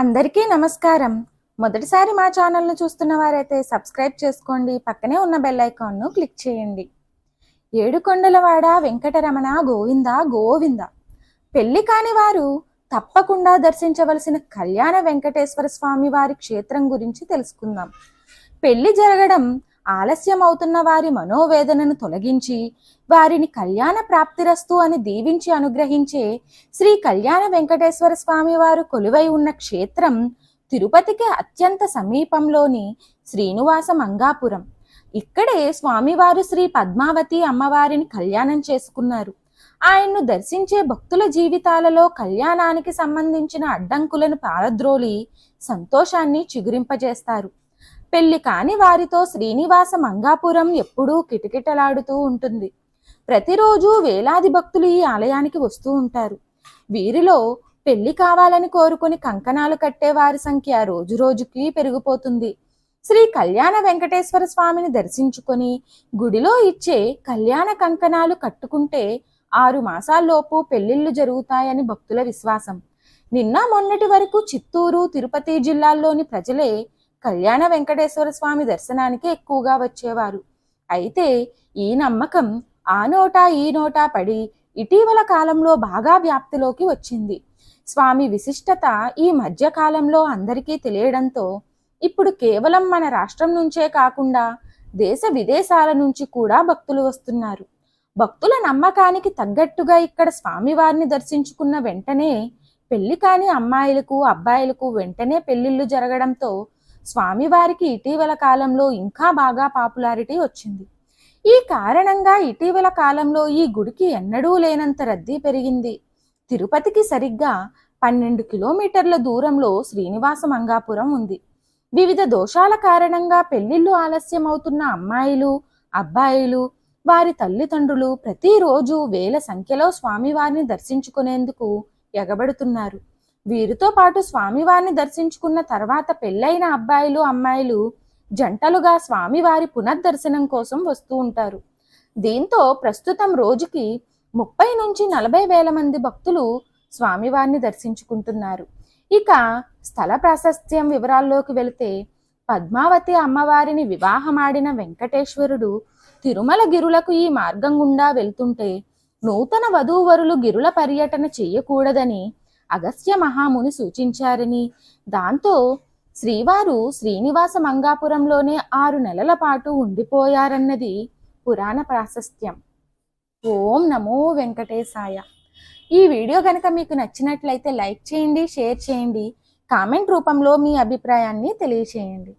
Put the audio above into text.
అందరికీ నమస్కారం. మొదటిసారి మా ఛానల్ను చూస్తున్న వారైతే సబ్స్క్రైబ్ చేసుకోండి పక్కనే ఉన్న బెల్ ఐకాన్ను క్లిక్ చేయండి. ఏడుకొండలవాడ వెంకటరమణ గోవింద గోవింద. పెళ్ళి కాని వారు తప్పకుండా దర్శించవలసిన కళ్యాణ వెంకటేశ్వర స్వామి వారి క్షేత్రం గురించి తెలుసుకుందాం. పెళ్ళి జరగడం ఆలస్యం అవుతున్న వారి మనోవేదనను తొలగించి వారిని కళ్యాణ ప్రాప్తిరస్తు అని దీవించి అనుగ్రహించే శ్రీ కళ్యాణ వెంకటేశ్వర స్వామి వారు కొలువై ఉన్న క్షేత్రం తిరుపతికి అత్యంత సమీపంలోని శ్రీనివాస మంగాపురం. ఇక్కడే స్వామివారు శ్రీ పద్మావతి అమ్మవారిని కళ్యాణం చేసుకున్నారు. ఆయన్ను దర్శించే భక్తుల జీవితాలలో కళ్యాణానికి సంబంధించిన అడ్డంకులను పారద్రోలి సంతోషాన్ని చిగురింపజేస్తారు. పెళ్ళి కాని వారితో శ్రీనివాస మంగాపురం ఎప్పుడూ కిటకిటలాడుతూ ఉంటుంది. ప్రతిరోజు వేలాది భక్తులు ఈ ఆలయానికి వస్తూ ఉంటారు. వీరిలో పెళ్ళి కావాలని కోరుకుని కంకణాలు కట్టే వారి సంఖ్య రోజు రోజుకి పెరిగిపోతుంది. శ్రీ కళ్యాణ వెంకటేశ్వర స్వామిని దర్శించుకొని గుడిలో ఇచ్చే కళ్యాణ కంకణాలు కట్టుకుంటే ఆరు మాసాల్లోపు పెళ్ళిళ్ళు జరుగుతాయని భక్తుల విశ్వాసం. నిన్న మొన్నటి వరకు చిత్తూరు తిరుపతి జిల్లాల్లోని ప్రజలే కళ్యాణ వెంకటేశ్వర స్వామి దర్శనానికి ఎక్కువగా వచ్చేవారు. అయితే ఈ నమ్మకం ఆ నోటా ఈ నోటా పడి ఇటీవల కాలంలో బాగా వ్యాప్తిలోకి వచ్చింది. స్వామి విశిష్టత ఈ మధ్య కాలంలో అందరికీ తెలియడంతో ఇప్పుడు కేవలం మన రాష్ట్రం నుంచే కాకుండా దేశ విదేశాల నుంచి కూడా భక్తులు వస్తున్నారు. భక్తుల నమ్మకానికి తగ్గట్టుగా ఇక్కడ స్వామివారిని దర్శించుకున్న వెంటనే పెళ్ళి కాని అమ్మాయిలకు అబ్బాయిలకు వెంటనే పెళ్ళిళ్ళు జరగడంతో స్వామివారికి ఇటీవల కాలంలో ఇంకా బాగా పాపులారిటీ వచ్చింది. ఈ కారణంగా ఇటీవల కాలంలో ఈ గుడికి ఎన్నడూ లేనంత రద్దీ పెరిగింది. తిరుపతికి సరిగ్గా పన్నెండు కిలోమీటర్ల దూరంలో శ్రీనివాస మంగాపురం ఉంది. వివిధ దోషాల కారణంగా పెళ్ళిళ్ళు ఆలస్యం అవుతున్న అమ్మాయిలు అబ్బాయిలు వారి తల్లిదండ్రులు ప్రతిరోజు వేల సంఖ్యలో స్వామివారిని దర్శించుకునేందుకు ఎగబడుతున్నారు. వీరితో పాటు స్వామివారిని దర్శించుకున్న తర్వాత పెళ్ళైన అబ్బాయిలు అమ్మాయిలు జంటలుగా స్వామివారి పునర్దర్శనం కోసం వస్తూ ఉంటారు. దీంతో ప్రస్తుతం రోజుకి ముప్పై నుంచి నలభై వేల మంది భక్తులు స్వామివారిని దర్శించుకుంటున్నారు. ఇక స్థల ప్రాశస్త్యం వివరాల్లోకి వెళితే పద్మావతి అమ్మవారిని వివాహమాడిన వెంకటేశ్వరుడు తిరుమల గిరులకు ఈ మార్గం గుండా వెళ్తుంటే నూతన వధూవరులు గిరుల పర్యటన చెయ్యకూడదని అగస్త్య మహాముని సూచించారని. దాంతో శ్రీవారు శ్రీనివాస మంగాపురంలోనే ఆరు నెలల పాటు ఉండిపోయారన్నది పురాణ ప్రాశస్త్యం. ఓం నమో వెంకటేశాయ. ఈ వీడియో కనుక మీకు నచ్చినట్లయితే లైక్ చేయండి షేర్ చేయండి కామెంట్ రూపంలో మీ అభిప్రాయాన్ని తెలియచేయండి.